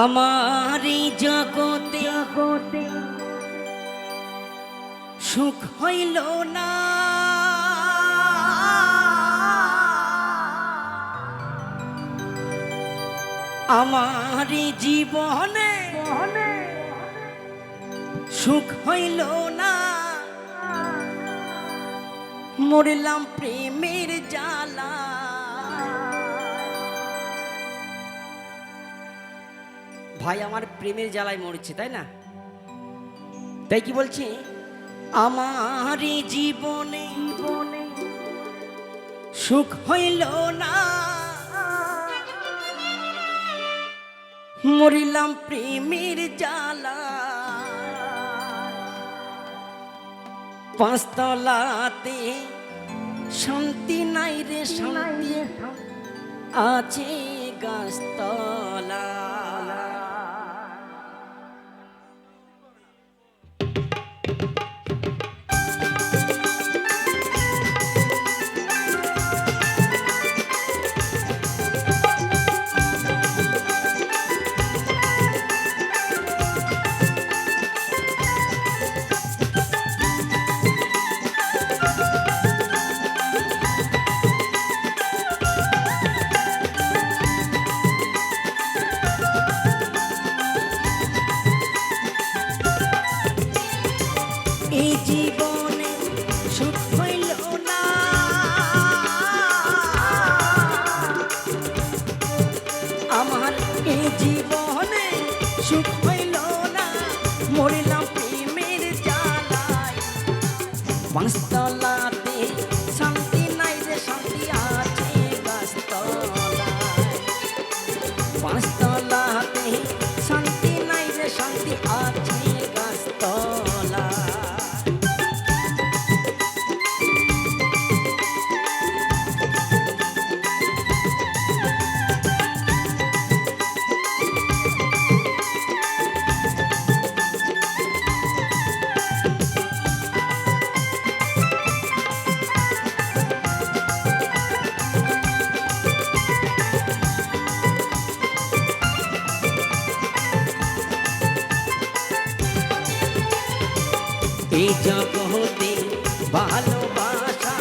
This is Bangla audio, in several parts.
আমার জগতে জগতে সুখ হইল না। আমার জীবনে সুখ হইল না। মরলাম প্রেমের জ্বালা। ভাই আমার প্রেমের জ্বালায় মরছে, তাই না? তাই কি বলছি? আমার জীবনে সুখ হইল না। মরিলাম প্রেমের জ্বালা। পাঁচতলাতে শান্তি নাই রে, শান্তি আছে গাছতলা। সুখ হইল না মরিলাম প্রেমের জ্বালায়। পাঁচতলাতে এই জগতে ভালোবাসা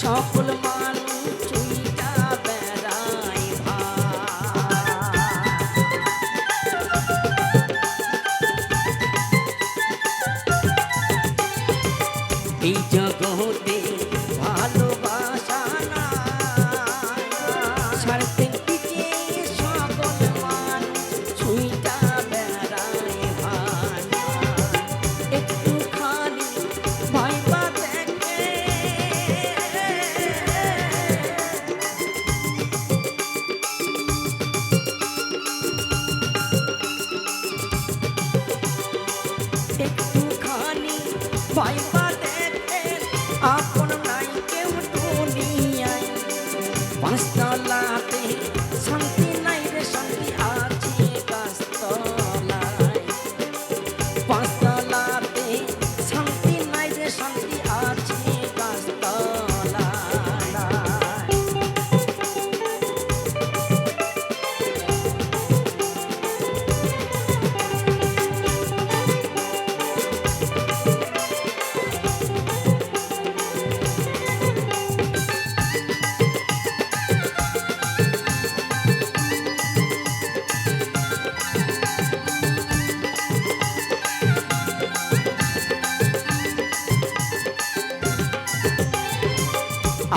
সকল মানুষ পাঁচতলাতে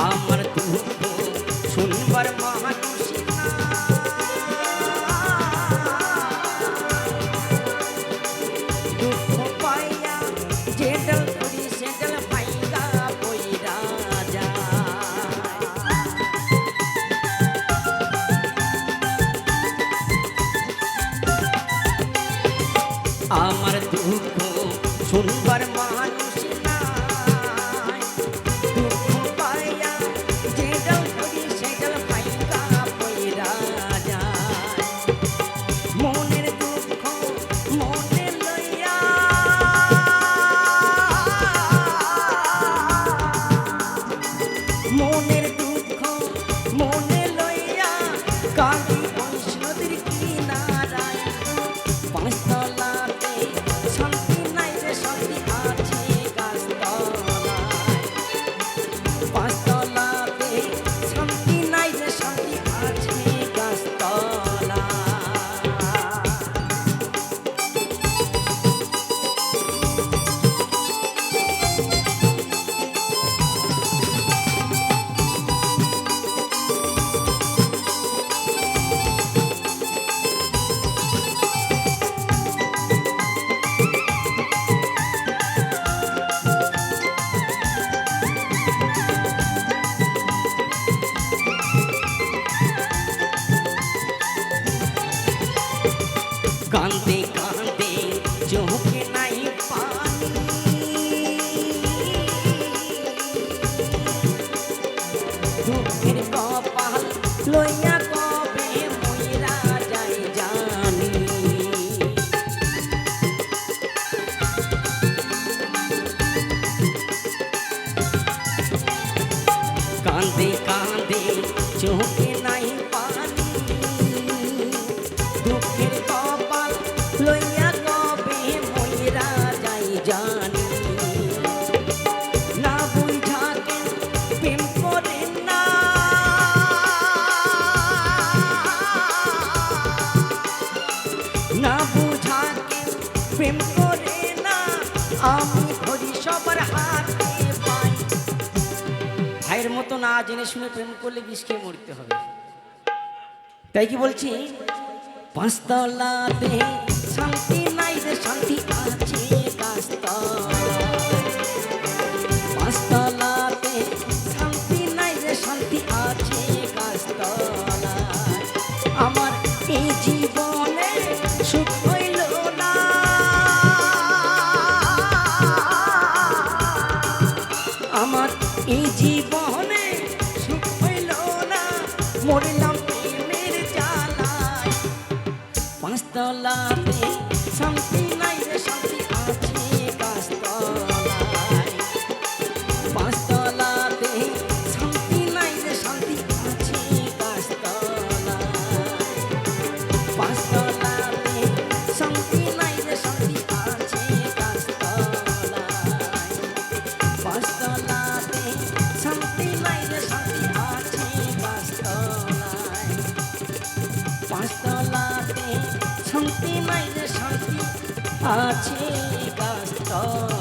আমার দুঃখ শুনবার মানুষ morning. লইয়া কবে মইরা যাই জানি। কান্দে কান্দে চোখে প্রেম করে না, আমি ধরি সবার হাতে পাই ভাইয়ের মতো না জেনে শুনে প্রেম করলে বিষ খেয়ে মরতে হবে। তাই কি বলছি? পাঁচতলাতে শান্তি নাই রে, শান্তি আছে পাঁচতলাতে শান্তি নাই রে, শান্তি আছে মরলাম প্রেমের জ্বালায়। পাঁচতলাতে শান্তি পাঁচতলাতে শান্তি আছে গাছতলায়